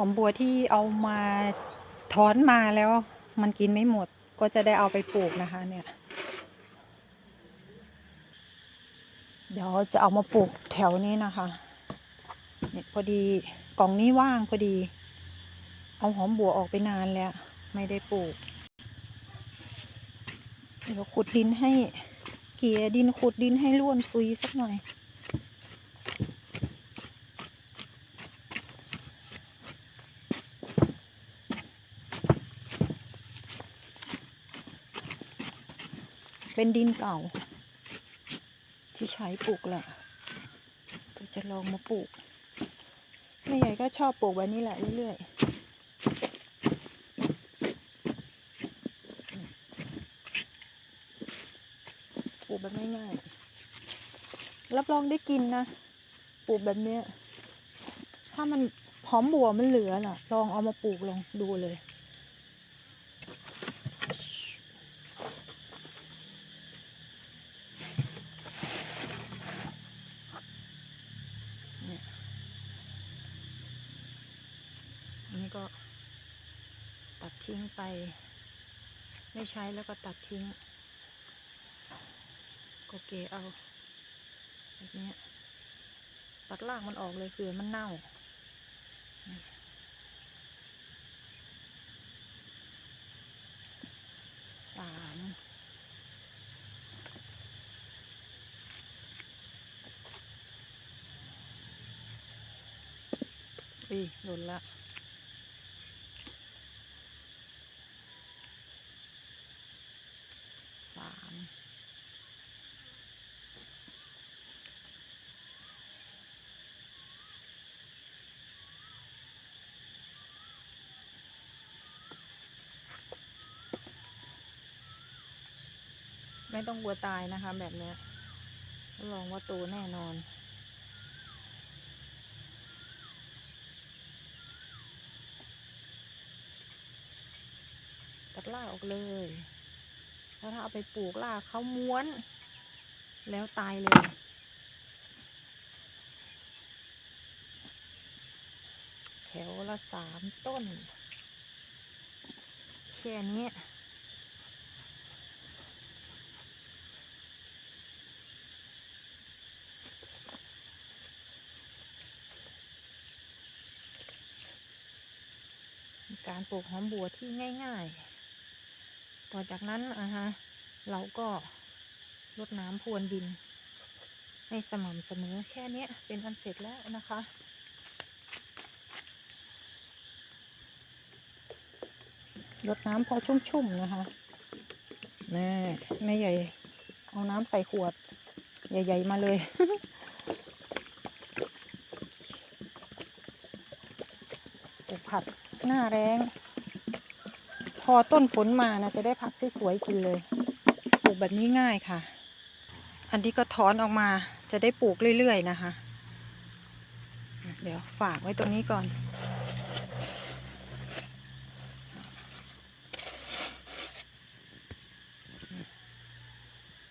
อมบัวที่เอามาถอนมาแล้วมันกินไม่หมดก็จะได้เอาไปปลูกนะคะ เนี่ย เดี๋ยวจะเอามาปลูกแถวนี้นะคะเนี่ยพอดีกล่องนี้ว่างพอดี เอาหอมบัวออกไปนานแล้ว ไม่ได้ปลูก เดี๋ยวขุดดินให้ เกี่ยดินขุดดินให้ร่วนซุยสักหน่อย เป็นดินเก่า ที่ใช้ปลูกแหละก็จะลองมาปลูกแม่ใหญ่ก็ชอบปลูกแบบนี้แหละเรื่อยๆ ปลูกแบบง่ายๆ รับรองได้กินนะ ปลูกแบบเนี้ย ถ้ามันหอมบัวมันเหลือน่ะ ลองเอามาปลูกลองดูเลยเนี่ยอันนี้ก็ตัด ทิ้งไป ไม่ใช้แล้วก็ตัดทิ้งก็เกเอาแบบนี้ตัดรากมันออกเลยคือมันเน่าสามอุ้ยหล่นละสาม ไม่ต้องกลัวตายนะคะ แบบเนี้ยรับรองว่าโตแน่นอน ตัดราออกเลยแล้วถ้าเอาไปปลูกราเขาม้วน แล้วตายเลยแถวละสามต้น แค่นี้ การปลูกหอมบัวที่ง่าย ๆ ต่อจากนั้นอะฮะเราก็รดน้ำพรวนดิน ให้สม่ำเสมอแค่นี้เป็นอันเสร็จแล้วนะคะรดน้ำพอชุ่มๆนะคะนี่แม่ใหญ่ เอาน้ำใส่ขวด ใหญ่ ๆ มาเลย ปลูกผัก หน้าแรงพอต้นฝนมานะจะได้ผักสวยๆกินเลย ปลูกแบบนี้ง่ายค่ะ อันนี้ก็ถอนออกมาจะได้ปลูกเรื่อยๆนะคะ เดี๋ยวฝากไว้ตรงนี้ก่อน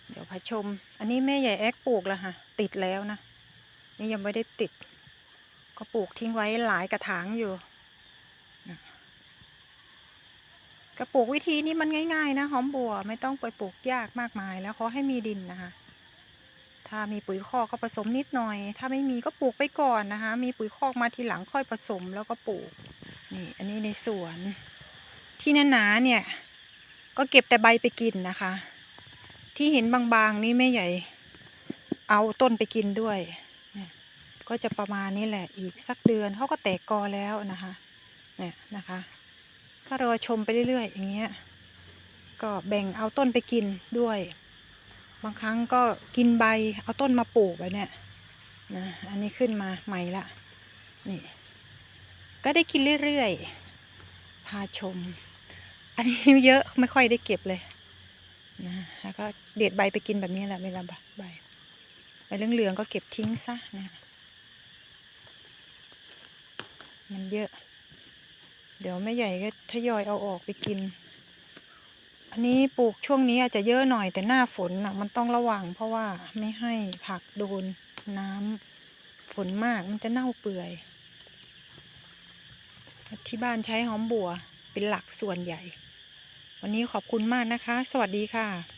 เดี๋ยวพาชม อันนี้แม่ใหญ่แอ๊กปลูกแล้วค่ะ ติดแล้วนะ นี่ยังไม่ได้ติด ก็ปลูกทิ้งไว้หลายกระถางอยู่ กระปลูกวิธีนี้มันง่าย ๆ นะหอมบัวไม่ต้องไปปลูกยากมากมายแล้วขอให้มีดินนะคะ ถ้ามีปุ๋ยคอกก็ผสมนิดหน่อย ถ้าไม่มีก็ปลูกไปก่อนนะคะ มีปุ๋ยคอกมาทีหลังค่อยผสมแล้วก็ปลูกนี่อันนี้ในสวนที่หนาๆเนี่ย ก็เก็บแต่ใบไปกินนะคะ ที่เห็นบางๆนี่แม่ใหญ่ เอาต้นไปกินด้วยก็จะประมาณนี้แหละอีกสักเดือนเขาก็แตกกอแล้วนะคะ เนี่ยนะคะ ถ้ารอชมไปเรื่อยๆ อย่างเงี้ย ก็แบ่งเอาต้นไปกินด้วย บางครั้งก็กินใบเอาต้นมาปลูกไว้เนี่ยนะ อันนี้ขึ้นมาใหม่ละ นี่ ก็ได้กินเรื่อยๆ พาชม อันนี้เยอะไม่ค่อยได้เก็บเลยนะ แล้วก็เด็ดใบไปกินแบบนี้แหละเวลาใบ ใบเหลืองๆก็เก็บทิ้งซะนะ มันเยอะ ดี๋ยวแม่ใหญ่ก็ทยอยเอาออกไปกิน อันนี้ปลูกช่วงนี้อาจจะเยอะหน่อยแต่หน้าฝนนะมันต้องระวังเพราะว่าไม่ให้ผักโดนน้ำฝนมากมันจะเน่าเปื่อย ที่บ้านใช้หอมบัวเป็นหลักส่วนใหญ่ วันนี้ขอบคุณมากนะคะ สวัสดีค่ะ